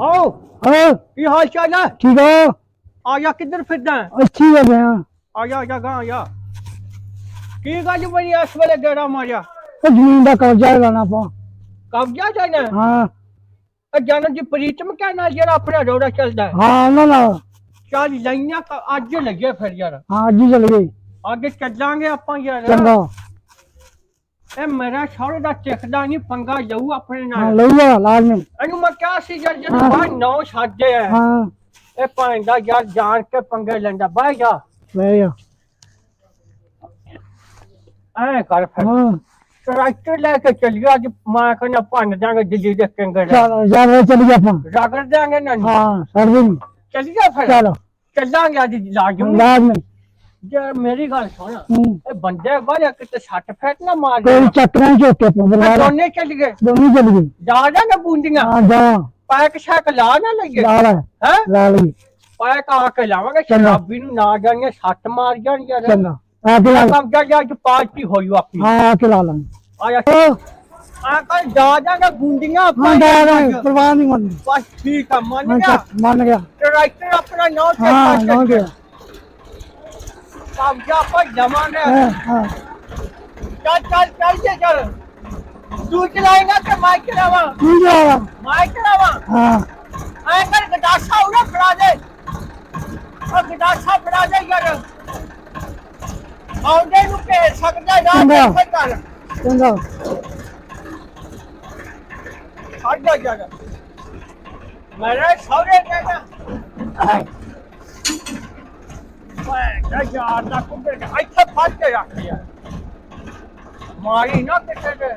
ਆਓ। ਹਾਂ। ਕੀ ਹਾਲ ਚਾਲ ਹੈ ਠੀਕ ਆ। ਆ ਜਾ ਕਿੱਧਰ ਫਿਰਦਾ? ਹੈ? ਅੱਛੀ ਗਿਆ ਆ ਜਾ ਆ ਜਾ ਗਾ ਆ ਜਾ ਕੀ ਗੱਲ ਬਣੀ ਇਸ ਵੇਲੇ ਗੇੜਾ ਮਾਰਿਆ? ਉਹ ਜ਼ਮੀਨ ਦਾ ਕਬਜ਼ਾ ਲੈਣਾ ਪਾ ਕਬਜ਼ਾ ਜਾਣਾ? ਹਾਂ। ਇਹ ਜਾਨਣ ਦੀ ਪ੍ਰੀਤਮ ਕਹਿਣਾ ਜਿਹੜਾ ਆਪਣਾ ਰੋੜਾ ਚੱਲਦਾ ਹੈ। ਹਾਂ ਉਹਨਾਂ ਨਾਲ। ਚੱਲ ਲੈਣਾ ਅੱਜ ਲੱਗੇ ਫਿਰ ਯਾਰ। ਹਾਂ ਅੱਜ ਹੀ ਚੱਲ ਗਏ। ਅੱਗੇ ਚੱਲਾਂਗੇ ਆਪਾਂ ਯਾਰ। ਚੰਗਾ। ਇਹ ਮੇਰਾ ਸ਼ੌਹਰੇ ਦਾ ਟਿਕਦਾ ਨਹੀਂ ਪੰਗਾ ਲਊ ਆਪਣੇ ਹਾਂ ਨਾਲ ਲਊਗਾ ਲਾਜ਼ਮੀ। ਇਹਨੂੰ ਮੈਂ ਕਿਹਾ ਸੀ ਯਾਰ ਜਦੋਂ ਹਾਂ। ਬਾਹਰ ਨੌ ਛੱਡੇ ਆ ਹਾਂ। ਇਹ ਭਾਂਡਾ ਯਾਰ ਜਾਣ ਕੇ ਪੰਗੇ ਲੈਂਦਾ ਬਾਹਰ ਜਾ। ਲੈ ਜਾ। ਐ ਕਰ ਫਿਰ। ਹਾਂ। ਟਰੈਕਟਰ ਲੈ ਕੇ ਚੱਲਿਆ ਅੱਜ ਮੈਂ ਕਹਿੰਦਾ ਭੰਨ ਦਾਂਗੇ ਦਿੱਲੀ ਦੇ ਕੰਗਰ ਚਲ ਜਾ ਚੱਲ ਗਿਆ ਆਪਾਂ। ਰਗੜ ਦਾਂਗੇ ਨਾ। ਹਾਂ ਸਰਦੀ ਨੂੰ ਚੱਲੀਏ ਫਿਰ। ਚਲ। ਚੱਲਾਂਗੇ ਅੱਜ ਲਾਜੂ ਲਾਜ਼ਮੀ। ਜੇ ਮੇਰੀ ਗੱਲ ਸੁਣ ਹੂੰ। ਇਹ ਬੰਦੇ ਬਾਰੇ ਕਿਤੇ ਸੱਟ ਫੇਟ ਨਾ ਮਾਰ ਕੋਈ ਚੱਕਰਾਂ ਝੋਕੇ ਇਹ ਦੋਨੇ ਚੱਲ ਗਏ। ਦੋਨੀ ਚੱਲ ਗਈ ਜਾ ਜਾ ਨਾ ਬੂੰਦੀਆਂ। ਹਾਂ ਜਾ। ਪੈਕ ਸ਼ੈਕ ਲਾ ਨਾ ਲਈਏ। ਲਾ ਲੈ। ਹੈ? ਲਾ ਲਈ ਪੈਕ ਆ ਕੇ ਲਾਵਾਂਗੇ ਚੰਗਾ। ਸ਼ਰਾਬੀ ਨੂੰ ਨਾ ਜਾਣੀਆਂ ਸੱਟ ਮਾਰ ਜਾਣੀਆਂ ਰੇ ਚੰਗਾ। ਆ ਕੇ ਲਾ ਲੈ। ਕੰਮ ਜਾ ਜਾ ਪਾਰਟੀ ਹੋਈ ਆਪਣੀ। ਹਾਂ ਆ ਕੇ ਲਾ ਲਾਂਗੇ। ਆ ਜਾ। ਉਹ, ਆ ਕਰ ਜਾ ਜਾ ਨਾ ਬੂੰਦੀਆਂ ਹਾਂ ਆਪਾਂ ਜਾ ਯਾਰ ਲੈ ਅੱਜ। ਪਰਵਾਹ ਨਹੀਂ ਮੰਨ ਬਸ ਠੀਕ ਆ ਮੰਨ ਹਾਂ ਗਿਆ। ਚੱਕ ਮੰਨ ਗਿਆ। ਟਰੈਕਟਰ ਆਪਣਾ ਨੌ ਤੇ ਹਾਂ ਕੱਟ ਮੰਨ ਗਿਆ। ਕੰਮ ਜਾ ਆਪਾਂ ਜਮਾਨੇ ਹਾਂ ਹਾਂ ਚੱਲ ਚੱਲ ਚੱਲ ਜੇ ਚੱਲ ਤੂੰ ਚਲਾਏਗਾ ਕਿ ਮੈਂ ਚਲਾਵਾਂ ਠੀਕ ਆ ਮੈਂ ਚਲਾਵਾਂ ਹਾਂ ਐ ਕਰ ਗਡਾਸਾ ਉਹਨੇ ਫੜਾ ਦੇ ਉਹ ਗਡਾਸਾ ਫੜਾ ਦੇ ਯਾਰ ਆਉਂਦੇ ਨੂੰ ਭੇਜ ਸਕਦਾ ਨਾ ਚੰਗਾ। ਕਿੱਥੇ ਕਰ ਚੰਗਾ ਛੱਡ ਜਾ ਯਾਰ ਮੇਰੇ ਸਹੁਰੇ ਕਹਿੰਦਾ ਮੈਂ ਯਾਰ ਦਾ ਕੁੱਤੇ ਇੱਥੇ ਫਸ ਕੇ ਰੱਖ ਯਾਰ ਮਾਰੀ ਨਾ ਕਿਤੇ ਤੇ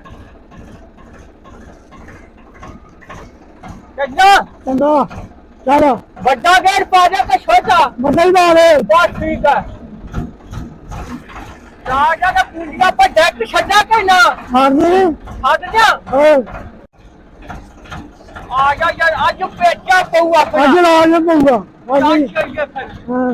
ਕਿੰਨਾ ਚੰਗਾ। ਚਲ। ਵੱਡਾ ਗੇੜ ਪਾ ਦੇ ਕਿ ਛੋਟਾ ਬਦਲ ਬਾਰੇ ਬਸ ਠੀਕ ਹੈ ਰਾਜਾ ਦਾ ਪੂੰਜੀਆ ਪਰ ਡੈਕ ਛੱਡਾ ਕੇ ਨਾ? ਮਾਰਨੀ ਛੱਡ ਜਾ। ਆ ਜਾ ਯਾਰ ਅੱਜ ਪੇਚਾ ਪਊ ਅੱਜ ਆਪਣਾ। ਲਾ ਲੈ ਪਊਗਾ। ਅੱਜ ਚੱਲੀਏ ਫਿਰ। ਹਾਂ।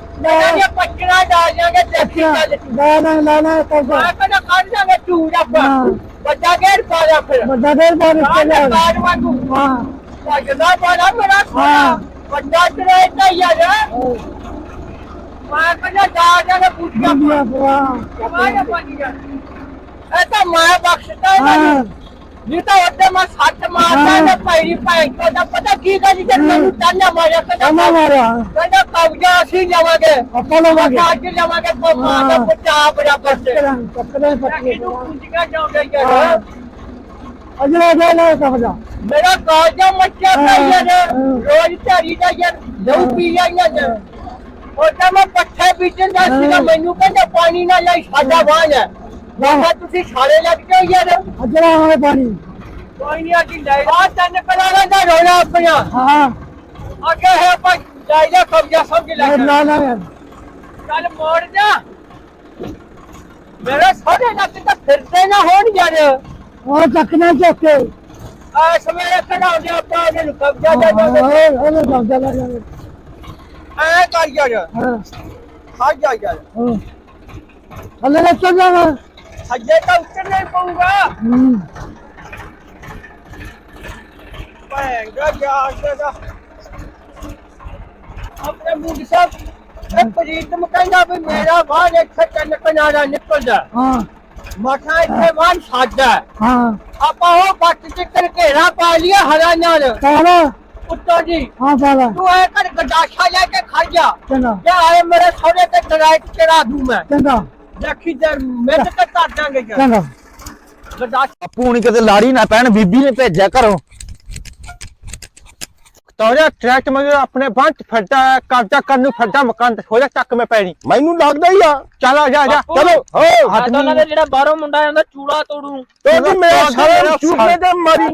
ਤਾ ਜਾ ਚੱਲ ਫਿਰ ਰਿਆਸ ਮਾਰਾ ਰਿਆਸ ਹਾਂ। ਤੈਨੂੰ ਤਾਨਾ ਮਾਰਿਆ ਇਹਨੇ ਪ੍ਰੀਤਮ ਨੇ ਹਾਂ ਕੋਈ ਨਹੀਂ ਅੱਜ ਪੱਚਾ ਕੇ ਕਰਨੀ ਫਿਰ ਮਾਂ ਦੇ ਬਾਰਾ ਇਹ ਪੱਚਣਾ ਡਾ ਜਾਗੇ ਦੇਖੀ ਚੱਲ ਨਾ ਨਾ ਨਾ ਨਾ ਕਰਦਾ ਮੈਂ ਕਹਿੰਦਾ ਕੱਢ ਜਾਗੇ ਚੂੜ ਆਪਾਂ ਹਾਂ। ਵੱਡਾ ਗੇੜ ਪਾ ਲਿਆ ਫਿਰ ਵੱਡਾ ਦੇਰ ਬਾਰੇ ਕਾਹ ਚੱਲਿਆ ਕਾਹ ਵਾਂਗੂ ਹਾਂ ਭੱਜਦਾ ਬੜਾ ਮੇਰਾ ਹਾਂ। ਸੋਨਾ ਵੱਡਾ ਚੜੇ ਤਾਂ ਯਾਰ ਮੈਂ ਕਹਿੰਦਾ ਜਾ ਜਾ ਕੇ ਪੁੱਛਿਆ ਦੁਨੀਆ ਪਵਾ ਮਾਇਆ ਪਾਣੀ ਗਿਆ ਇਹ ਤਾਂ ਮੈਂ ਬਖਸ਼ਦਾ ਹਾਂ ਨਹੀਂ ਨਹੀਂ ਤਾਂ ਉੱਤੇ ਮੈਂ ਸੱਟ ਮਾਰਦਾ ਹਾਂ। ਤੇ ਪੈਰੀ ਪੈ ਦਾ ਪਤਾ ਕੀ ਕਰੀ ਜਦ ਮੈਨੂੰ ਤਾਨਾ ਮਾਰਿਆ ਕਮਾ ਕਹਿੰਦਾ ਮਾਰਿਆ। ਕਹਿੰਦਾ ਕਬਜ਼ਾ ਅਸੀਂ ਲਵਾਂਗੇ ਆਪਾਂ ਲਵਾਂਗੇ। ਅੱਜ ਲਵਾਂਗੇ ਕੋ ਮਾਂ ਦਾ ਬਰਾਬਰ ਤੇ ਪੱਕੇ ਜਾਉਂਦੇ ਯਾਰ ਲੈ ਕਬਜਾ ਮੇਰਾ ਕਾਜਾ। ਰੋਜ਼ ਦਾ ਯਾਰ ਲਹੂ ਪੀ ਪੱਠੇ ਬੀਜਣ ਦਾ ਸੀਗਾ। ਮੈਨੂੰ ਕਹਿੰਦਾ ਪਾਣੀ ਨਾ ਲਈ ਸਾਡਾ ਬਾਝ ਹੈ। ਕਿਹਾ ਤੁਸੀਂ ਛਾਲੇ ਲੱਗ ਜਾਓ ਯਾਰ ਅੱਜ ਲਾ ਹੋਏ ਪਾਣੀ ਕੋਈ ਨਹੀਂ ਅੱਜ ਲੈ ਆ ਤੈਨੂੰ ਕਰਾਂਗਾ ਦਾ ਰੋਣਾ ਆਪਣਾ ਹਾਂ। ਅੱਗੇ ਹੈ ਆਪਾਂ ਜਾਇਦਾ ਕਬਜ਼ਾ ਸਮਝ ਲੈ ਨਾ ਨਾ ਯਾਰ ਚੱਲ ਮੋੜ ਜਾ। ਮੇਰੇ ਸਾਰੇ ਲੱਗ ਤਾਂ ਫਿਰਦੇ ਨਾ ਹੋਣ ਯਾਰ। ਉਹ ਚੱਕਣਾ ਚੱਕੇ। ਆ ਸਵੇਰੇ ਕਢਾਉਂਦੇ ਆਪਾਂ ਉਹਦੇ ਨੂੰ ਕਬਜ਼ਾ ਦੇ ਹਾਂ ਦੋਗੇ ਉਹ ਕਬਜਾ ਲਾ ਜਾ ਐ ਕਰ ਯਾਰ। ਹਾਂ। ਖਾ ਜਾ ਯਾਰ। ਹਾਂ। ਹਲੇ ਲੈ ਚੱਲ ਜਾਣਾ ਸੱਜੇ ਤਾਂ ਉੱਤਰਨਾ ਹੀ ਪਊਗਾ ਹੂੰ ਭੈਂਗਾ ਜਾ ਦਾ ਆਪਣੇ ਮੂੰਹ ਸਾਹਿਬ ਇਹ ਪ੍ਰੀਤਮ ਕਹਿੰਦਾ ਵੀ ਮੇਰਾ ਬਾਹਰ ਇੱਥੇ ਕੰਨ ਕਨਾਰਾ ਨਿਕਲਦਾ ਹਾਂ ਮਠਾ ਇੱਥੇ ਬਾਹਰ ਸਾਡਾ ਹਾਂ ਆਪਾਂ ਉਹ ਬੱਟ ਚੱਕਰ ਘੇਰਾ ਪਾ ਲਿਆ ਹਰਾ ਨਾਲ ਕਾਲਾ ਉੱਤੋਂ ਜੀ ਹਾਂ ਕਾਲਾ ਤੂੰ ਐ ਕਰ ਗਡਾਸ਼ਾ ਲੈ ਕੇ ਖੜ ਜਾ ਚੰਗਾ ਜਾਂ ਆਏ ਮੇਰੇ ਸੋਨੇ ਤੇ ਡਰਾਈਟ ਚੜਾ ਦੂੰ ਮੈਂ ਚੰਗਾ ਦੇਖੀ ਤੇ ਮਿੰਟ ਤੇ ਕਰ ਦਾਂਗੇ ਚੰਗਾ। ਗਡਾਸ਼ਾ ਬਾਪੂ ਹੁਣੀ ਕਿਤੇ ਲਾੜੀ ਨਾ ਪੈਣ ਬੀਬੀ ਨੇ ਭੇਜਿਆ ਘਰੋਂ। ਤੌਰਿਆ ਟਰੈਕਟ ਮਗਰ ਆਪਣੇ ਫਿਰਦਾ ਹੈ, ਕਬਜ਼ਾ ਕਰਨ ਨੂੰ ਫਿਰਦਾ ਮਕਾਨ ਤੇ ਹੋਇਆ ਚੱਕ ਮੈਂ ਪੈਣੀ ਮੈਨੂੰ ਲੱਗਦਾ ਹੀ ਆ। ਚੱਲ ਆ ਜਾ ਆ ਜਾ। ਚਲੋ ਹੋ। ਆ ਤਾਂ ਉਹਨਾਂ ਦੇ ਜਿਹੜਾ ਬਾਹਰੋਂ ਮੁੰਡਾ ਆਉਂਦਾ ਚੂੜਾ ਤੋੜੂ। ਤੇ ਜੀ ਮੇਰਾ ਸਾਰਾ ਚੂਹੇ ਤੇ ਮਾਰੀ।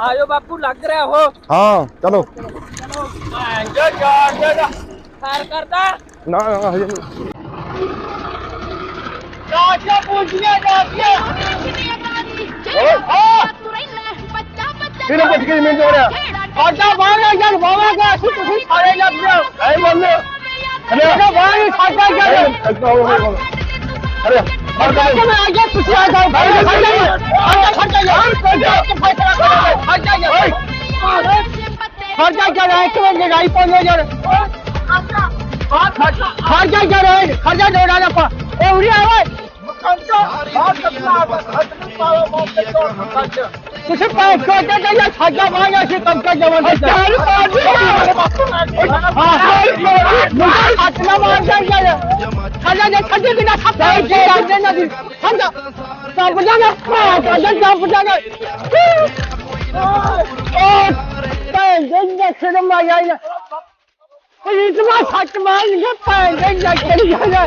ਆਜੋ ਬਾਪੂ ਲੱਗ ਰਿਹਾ ਉਹ ਹਾਂ ਚਲੋ ਜਾ ਜਾ ਜਾ ਜਾ ਫਾਇਰ ਕਰਦਾ ਨਾ ਨਾ, ਹਜੇ ਨਹੀਂ। ਜਾ ਜਾ ਪੁੱਛਿਆ ਜਾ ਜਾ ਕਿਹਨੇ ਪੁੱਛ ਕੇ ਮੈਨੂੰ ਜੋੜਿਆ ਸਾਡਾ ਬਾਹਰ ਯਾਰ ਬਾਵਾ ਗਿਆ ਸੀ ਤੁਸੀਂ ਸਾਰੇ ਲੱਗ ਜਾਓ ਐ ਬੰਦੇ ਅਰੇ ਬਾਹਰ ਸਾਡਾ ਯਾਰ ਅਰੇ आगे पीछे आ जाओ हर क्या क्या रहे तुम्हें लड़ाई पर क्या क्या रहे हर क्या दौड़ाना पा ए उड़ी ਲੜਾਈ ਪਾਉਂਦੇ ਯਾਰ ਖੜ ਜਾ ਯਾਰ ਖੜ ਜਾ ਜੋੜਾ ਨਾ ਪਾ ਇਹ ਉਰੀ ਆ ਓਏ ਕੰਚਾ ਬਾਹਰ ਕੱਟਣਾ ਖੱਟ ਪਾਓ ਮੌਕੇ ਤੋਂ ਕੱਟ ਤੁਸੀਂ ਪਾ ਕੋ ਕੇ ਕੇ ਯਾਰ ਸਾਡਾ ਵਾਂਗਾ ਸੀ ਕੰਮ ਕਰ ਜਵਾਨ ਦੇ ਚੱਲ ਹਾਂ ਹੱਥ ਨਾ ਮਾਰ ਜਾ ਯਾਰ ਖੜਾ ਜਾ ਖੱਡੇ ਬਿਨਾ ਖੱਪਾ ਕੇ ਜਾਂਦੇ ਨਾ ਦੀ ਖੜਾ ਸਭ ਜਾਗਾ ਖੜਾ ਜਾ ਸਭ ਜਾਗਾ ਓ ਭੈਣ ਦੇ ਜੱਖੜ ਮਾਇਆ ਨਾ ਕੋਈ ਇਤਨਾ ਸੱਚ ਮਾਰ ਕੇ ਭੈਣ ਦੇ ਜੱਖੜ ਜਾ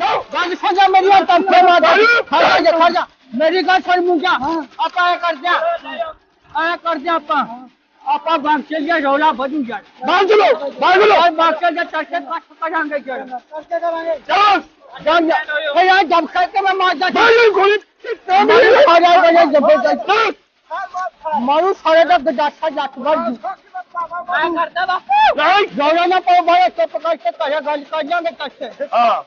खा जा मेरी और तब फेम आ जा खा जा खा जा। मेरी का छोड़ मुँह क्या हाँ। आपा ये कर दिया। आया कर दिया आपा। आपा बाँध के लिए रोला बजू जा। बाँध लो बाँध लो और बाँध के लिए चर्चे पास पकड़ांगे क्या चर्चे करांगे चलो जाम जा। भाई आज जब करके तो मैं मार जा भाई गोली। मेरी खा जा गया ज़बरदस्त मारू सारे तक जाता जाता बज करता बापू। नहीं जोड़ना पाओ भाई तो पकड़ के कहे गल कर जाएँगे कष्ट हाँ।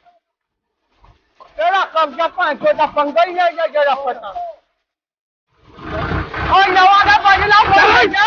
ਤੇਰਾ ਕਬਜ਼ਾ ਭਾਂ ਕੋ ਦਾ ਪੰਗਾ ਹੀ ਨਹੀਂ ਜਿਹੜਾ ਪਤਾ ਓ ਨਵਾਂ ਦਾ ਬਜਲਾ ਬੋਲ ਜਾ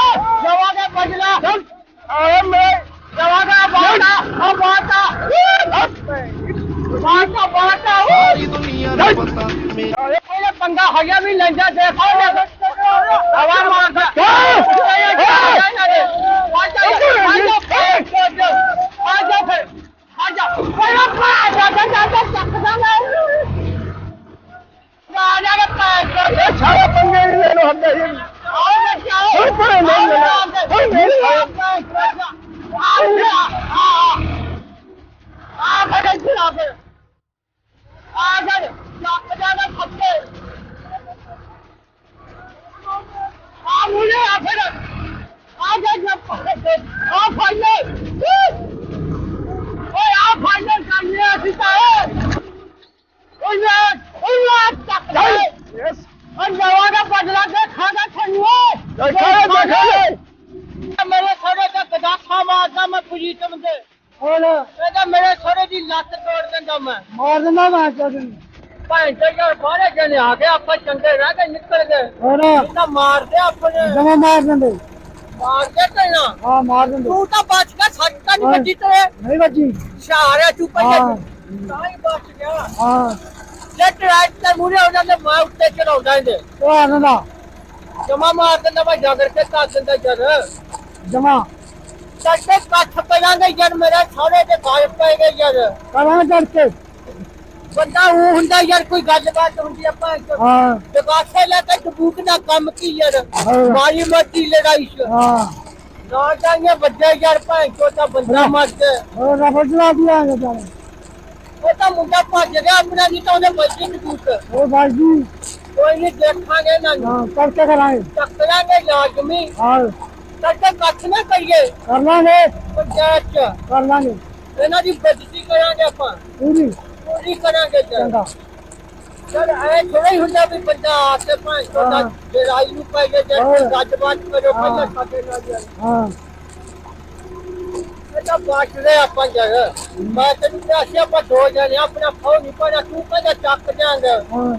आ ਆਪਾਂ ਚੰਗੇ ਰਹਿ ਨਿਕਲ ਗਏ। ਮਾਰਦੇ ਜਮਾ ਮਾਰ ਦਿੰਦੇ। ਮਾਰਦੇ ਕਹਿਣਾ ਹਾਂ ਮਾਰ ਦਿੰਦੇ। ਤੂੰ ਤਾਂ ਬਚ ਗਿਆ ਸੱਚ ਤਾਂ ਨਹੀਂ ਹਾਂ। ਵੱਜੀ ਤੇ ਨਹੀਂ ਵੱਜੀ। ਸ਼ਹਾਰਿਆ ਚੁੱਪ ਹਾਂ। ਤਾਂ ਹੀ ਬਚ ਗਿਆ। ਹਾਂ। ਜੇ ਟਰੈਕ ਤੇ ਮੂਰੇ ਹੋ ਜਾਂਦੇ ਮੈਂ ਉੱਤੇ ਚੜਾਉਂਦਾ ਇਹਦੇ। ਉਹ ਆਨੰਦਾ ਜਮਾ ਮਾਰ ਦਿੰਦਾ ਮੈਂ ਜਾ ਕਰਕੇ ਕੱਟ ਦਿੰਦਾ ਜਦ। ਜਮਾ। ਚੱਕੇ ਕੱਠ ਪੈਣਗੇ ਜਦ ਮੇਰੇ ਥੋੜੇ ਤੇ ਗਾਇਬ ਪੈ ਗਏ ਜਦ। ਕਰਾਂ ਕਰਕੇ ਬੰਦਾ ਉਹ ਹੁੰਦਾ ਯਾਰ ਕੋਈ ਗੱਲਬਾਤ ਹੁੰਦੀ ਆਪਾਂ ਹਾਂ। ਦਗਾਸੇ ਲੈ ਕੇ ਡਬੂਕ ਦਾ ਕੰਮ ਕੀ ਯਾਰ। ਮਾਰੀ ਮੱਟੀ ਲੜਾਈ ਚ। ਹਾਂ। ਨਾ ਜਾਈਏ ਵੱਡੇ ਯਾਰ ਭਾਂ ਚੋ ਤਾਂ ਬੰਦਾ ਗਿਆ ਉਹ ਰਫੜ ਚਲਾ ਚੱਲ। ਉਹ ਤਾਂ ਮੁੰਡਾ ਭੱਜ ਗਿਆ ਆਪਣਾ ਨਹੀਂ ਤਾਂ ਉਹਨੇ ਬੱਜੀ ਕਬੂਤ ਉਹ ਬਾਈ ਜੀ। ਕੋਈ ਨਹੀਂ ਦੇਖਾਂਗੇ ਨਾ। ਹਾਂ ਕਰਕੇ ਕਰਾਂਗੇ। ਟੱਕਰਾਂਗੇ ਲਾਜ਼ਮੀ। ਹਾਂ। ਕਰਕੇ ਕੱਟ ਨਾ ਕਰੀਏ। ਕਰ ਲਾਂਗੇ ਪੰਚਾਇਤ ਚ। ਕਰ ਲਾਂਗੇ ਇਹਨਾਂ ਦੀ ਬੇਇੱਜ਼ਤੀ ਕਰਾਂਗੇ ਆਪਾਂ। ਪੂਰੀ। ਪੂਰੀ ਕਰਾਂਗੇ ਜੀ ਚੰਗਾ। ਸਰ ਐ ਥੋੜਾ ਹੀ ਹੁੰਦਾ ਵੀ ਬੰਦਾ ਆ ਕੇ ਭਾਂਜ ਤੋਂ ਹਾਂ। ਲੜਾਈ ਨੂੰ ਪਹਿਲੇ ਜੇ ਹਾਂ। ਗੱਜਬਾਤ ਕਰੋ ਪਹਿਲਾਂ। ਸਾਡੇ ਨਾਲ ਜੀ ਹਾਂ। ਇਹ ਤਾਂ ਬਾਤ ਰਹੇ ਆਪਾਂ ਜਗ੍ਹਾ ਮੈਂ ਤੈਨੂੰ ਸੀ ਆਪਾਂ ਦੋ ਜਣੇ ਆਪਣਾ ਫੌ ਨਹੀਂ ਪਾਣਾ ਤੂੰ ਕਹਿੰਦਾ ਚੱਕ ਦਿਆਂਗੇ ਹਾਂ।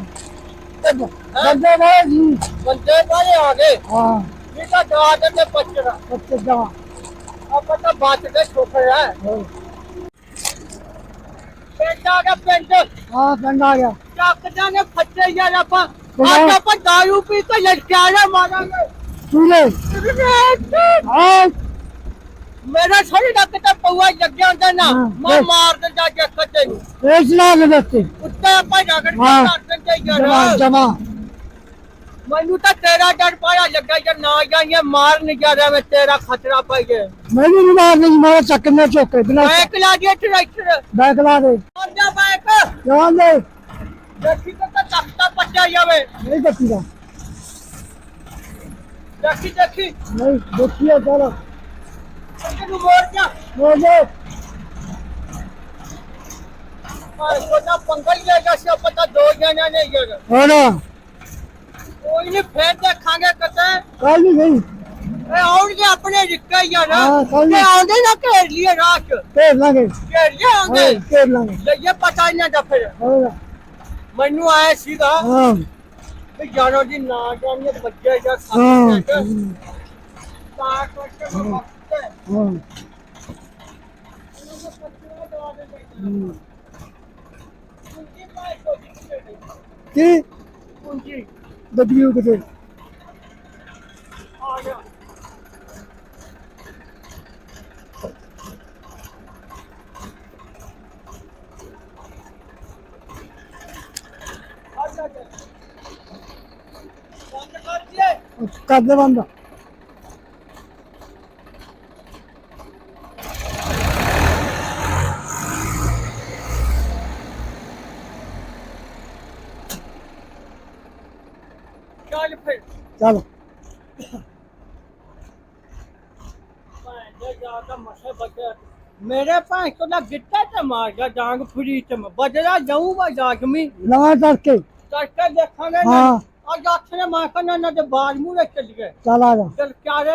ਬੰਦੇ ਜੀ। ਬੰਦੇ ਬਾਰੇ ਆ ਗਏ। ਹਾਂ। ਇਹ ਤਾਂ ਦਾਦ ਤੇ ਬੱਚੇ ਜਮਾ ਆਪਾਂ ਤਾਂ ਬਾਤ ਦੇ ਛੋਕਰ ਹੈ ਹਾਂ। ਪਿੰਡ ਆ ਗਿਆ ਪਿੰਡ। ਹਾਂ ਪਿੰਡ ਆ ਗਿਆ। ਚੱਕ ਦਿਆਂਗੇ ਫੱਟੇ ਯਾਰ ਆਪਾਂ। ਅੱਜ ਆਪਾਂ ਦਾਰੂ ਪੀ ਕੇ ਲੜਕਿਆ ਮਾਰਾਂਗੇ। ਚੂਲੇ ਹਾਂ। ਮੇਰਾ ਸਾਰੇ ਡੱਕ ਤਾਂ ਪਊਆ ਲੱਗਿਆ ਹੁੰਦਾ ਨਾ। ਮੈਂ। ਮਾਰ ਦਿੰਦਾ ਜੇ ਖੱਤੇ ਨੂੰ ਇਹ ਚਲਾ ਕੇ ਦੱਸੇ। ਉੱਤੇ ਆਪਾਂ ਰਗੜ ਕੇ। ਮਾਰ ਦਿੰਦੇ ਯਾਰ। ਜਮਾ। ਮੈਨੂੰ ਤਾਂ ਤੇਰਾ ਡਰ ਪਾਇਆ ਲੱਗਾ ਜੇ ਨਾ ਜਾਈਏ ਮਾਰ ਨਹੀਂ ਜਾ ਰਿਹਾ ਮੈਂ ਤੇਰਾ ਖਤਰਾ ਪਈ ਜੇ ਮੈਨੂੰ ਨਹੀਂ ਮਾਰ ਨਹੀਂ ਮਾਰ ਚੱਕ ਨੇ ਚੋਕੇ ਬਿਨਾ ਬੈਕ ਲਾ ਦੇ ਟਰੈਕਟਰ ਬੈਕ ਲਾ ਦੇ ਮਾਰ ਜਾ ਬੈਕ ਜਾਨ ਦੇ ਦੇਖੀ ਤਾਂ ਤਖਤਾ ਪੱਟਿਆ ਜਾਵੇ ਨਹੀਂ ਦੱਸੀਦਾ ਦੇਖੀ ਦੇਖੀ ਨਹੀਂ ਦੇਖੀਏ ਚਲੋ ਤੈਨੂੰ ਮੋੜ ਜਾ ਮੋਜੋ ਪਰ ਕੋਨਾ ਪੰਗਲ ਲੈ ਜਾ ਸੀ ਪਤਾ ਦੋ ਜਣਿਆਂ ਨੇ ਯਾਰ ਹੋਣਾ ਕੋਈ ਨਹੀਂ ਫੇਰ ਦੇਖਾਂਗੇ ਕਿਤੇ। ਕੱਲ ਨਹੀਂ। ਗਈ ਇਹ ਆਉਣਗੇ ਆਪਣੇ ਰਿੱਕਾ ਯਾਰ ਹਾਂ, ਕੋਈ ਨੀ। ਇਹ ਆਉਂਦੇ ਨਾ ਘੇਰ ਲਈਏ ਰਾਤ ਫੇਰ ਲਾਂਗੇ। ਘੇਰ ਹਾਂ ਆਉਂਦੇ। ਫੇਰ ਲਾਂਗੇ। ਲਈਏ ਪਤਾ ਨਹੀਂ ਨਾ ਫਿਰ। ਹੋਣਾ ਮੈਨੂੰ ਆਇਆ ਸੀਗਾ ਹਾਂ। ਵੀ ਜਾਨੋ ਜੀ ਨਾ ਜਾਣੀਏ ਬੱਚੇ ਜਾਂ ਹਾਂ ਸਾਥੀ ਤਾਂ ਕਰਕੇ ਮੈਂ ਵਕਤ ਹੈ। ਹਾਂ। ਕੁੰਜੀ ਪਾਈ ਕੋਈ ਨਹੀਂ ਕੀ? ਕੁੰਜੀ। the view within. Oh, yeah. Kadne bandı. ਬੰਦ ਕਰ ਦਿਏ ਕਰ ਦੇ ਬੰਦ ਚੱਲ ਫਿਰ ਚੱਲ ਮੇਰੇ ਭਾਂ ਕੋ ਨਾ ਗਿੱਟਾ ਤੇ ਮਾਰ ਗਿਆ ਡਾਂਗ ਫਰੀ ਤੇ ਮੈਂ ਬਜਰਾ ਜਾਊਗਾ ਜਾਗਮੀ। ਲਵਾ ਕਰਕੇ ਕਰਕੇ ਦੇਖਾਂਗੇ ਨਾ। ਹਾਂ। ਅੱਜ ਆਖਰੇ ਮਾਂ ਕਨਾ ਨਾ ਤੇ ਬਾਜ ਮੂਰੇ ਚੱਲ ਗਏ। ਚੱਲ ਆ ਜਾ। ਚਲ ਕਿਆਰੇ